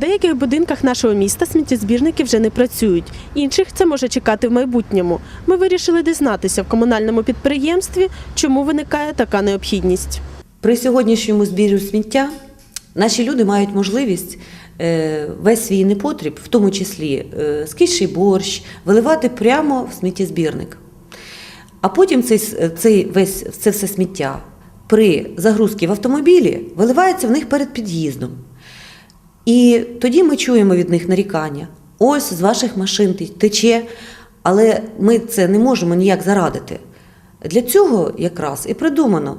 Деяких будинках нашого міста сміттєзбірники вже не працюють. Інших це може чекати в майбутньому. Ми вирішили дізнатися в комунальному підприємстві, чому виникає така необхідність. При сьогоднішньому збірі сміття наші люди мають можливість е, весь свій непотріб, в тому числі е, скисший борщ, виливати прямо в сміттєзбірник. А потім цей, цей весь, це все сміття при загрузці в автомобілі виливається в них перед під'їздом. І тоді ми чуємо від них нарікання. Ось з ваших машин тече, але ми це не можемо ніяк зарадити. Для цього якраз і придумано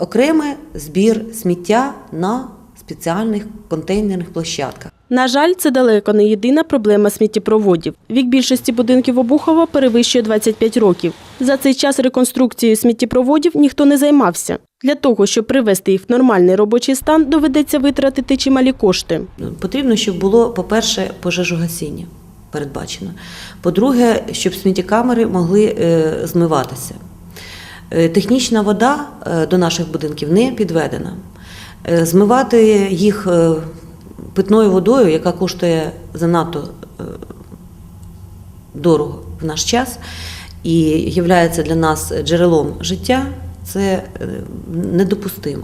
окремий збір сміття на спеціальних контейнерних площадках. На жаль, це далеко не єдина проблема сміттєпроводів. Вік більшості будинків Обухова перевищує 25 років. За цей час реконструкцією сміттєпроводів ніхто не займався. Для того, щоб привести їх в нормальний робочий стан, доведеться витратити чималі кошти. Потрібно, щоб було, по-перше, пожежогасіння передбачено. По-друге, щоб сміттєкамери могли е, змиватися. Е, Технічна вода е, до наших будинків не підведена. Змивати їх питною водою, яка коштує занадто дорого в наш час і є для нас джерелом життя, це е, недопустимо.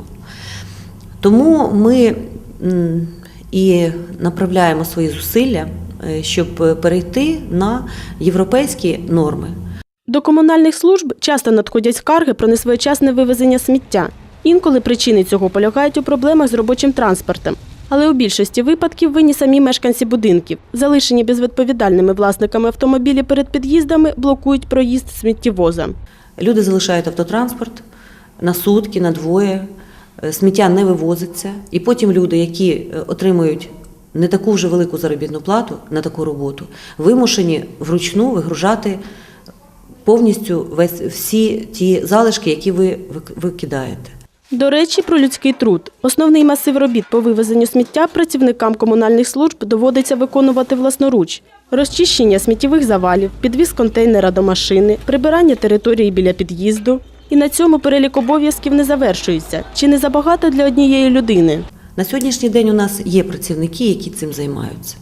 Тому ми і направляємо свої зусилля, е, щоб перейти на європейські норми. До комунальних служб часто надходять скарги про несвоєчасне вивезення сміття. Інколи причини цього полягають у проблемах з робочим транспортом. Але у більшості випадків винні самі мешканці будинків. Залишені безвідповідальними власниками автомобілі перед під'їздами блокують проїзд сміттєвоза. Люди залишають автотранспорт на сутки, на двоє, е, сміття не вивозиться, і потім люди, які е, отримують не таку вже велику заробітну плату на таку роботу, вимушені вручну вигружати повністю весь всі ті залишки, які ви викидаєте. До речі, про людський труд. Основний масив робіт по вивезенню сміття працівникам комунальних служб доводиться виконувати власноруч. Розчищення сміттєвих завалів, підвіз контейнера до машини, прибирання території біля під'їзду. І на цьому перелік обов'язків не завершується. Чи не забагато для однієї людини? На сьогоднішній день у нас є працівники, які цим займаються.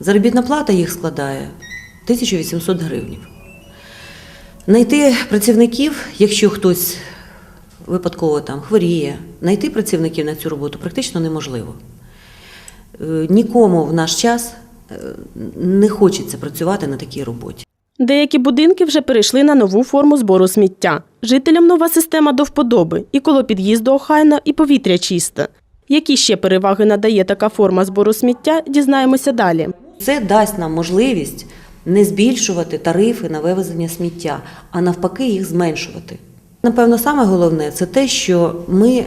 Заробітна плата їх складає 1800 гривень. Знайти працівників, якщо хтось випадково там хворіє, знайти працівників на цю роботу практично неможливо. Е, Нікому в наш час е, не хочеться працювати на такій роботі. Деякі будинки вже перейшли на нову форму збору сміття. Жителям нова система до вподоби, і коло під'їзду охайно, і повітря чисте. Які ще переваги надає така форма збору сміття, дізнаємося далі. Це дасть нам можливість не збільшувати тарифи на вивезення сміття, а навпаки їх зменшувати. Напевно, саме головне це те, що ми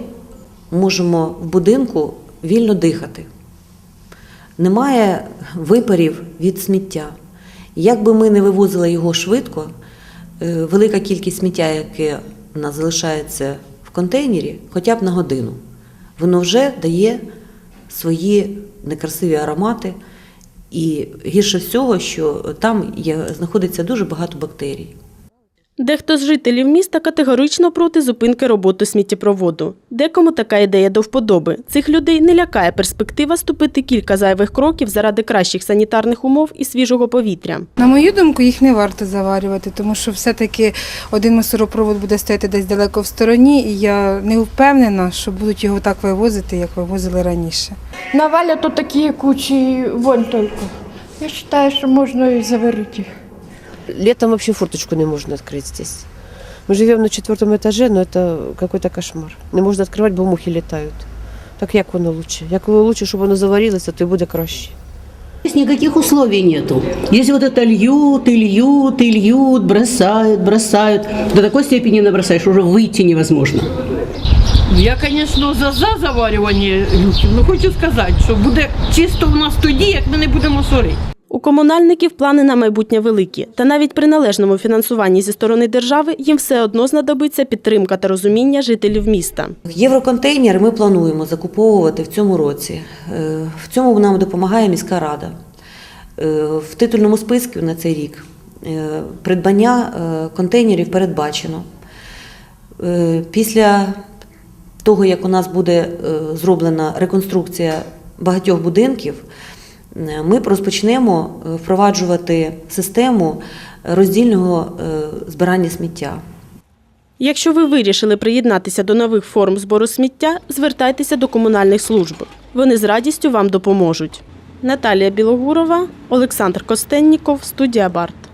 можемо в будинку вільно дихати. Немає випарів від сміття. Як би ми не вивозили його швидко, е, велика кількість сміття, яке у нас залишається в контейнері, хоча б на годину, воно вже дає свої некрасиві аромати. І гірше всього, що там є, знаходиться дуже багато бактерій. Дехто з жителів міста категорично проти зупинки роботи сміттєпроводу. Декому така ідея до вподоби. Цих людей не лякає перспектива ступити кілька зайвих кроків заради кращих санітарних умов і свіжого повітря. На мою думку, їх не варто заварювати, тому що все-таки один мусоропровод буде стояти десь далеко в стороні, і я не впевнена, що будуть його так вивозити, як вивозили раніше. Навалят вот такие кучи вон только. Я считаю, что можно и заварить их. Летом вообще форточку не можно открыть здесь. Мы живем на четвертом этаже, но это какой-то кошмар. Не можна відкривати, бо мухи літають. Так як воно лучше? Як воно лучше, щоб воно заварилося, то й буде краще. Здесь никаких условий нету. Если вот это льют, и льют, и льют, бросают, бросают, до такой степени набросаешь, что уже выйти невозможно. Я, звісно, за, за заварювання люків, але хочу сказати, що буде чисто у нас тоді, як ми не будемо сорити. У комунальників плани на майбутнє великі, та навіть при належному фінансуванні зі сторони держави їм все одно знадобиться підтримка та розуміння жителів міста. Євроконтейнери ми плануємо закуповувати в цьому році. Е, В цьому нам допомагає міська рада. Е, В титульному списку на цей рік е, придбання контейнерів передбачено. Після того, як у нас буде зроблена реконструкція багатьох будинків ми розпочнемо е, впроваджувати систему роздільного е, збирання сміття. Якщо ви вирішили приєднатися до нових форм збору сміття, звертайтеся до комунальних служб. Вони з радістю вам допоможуть. Наталія Білогурова, Олександр Костенніков, студія Барт.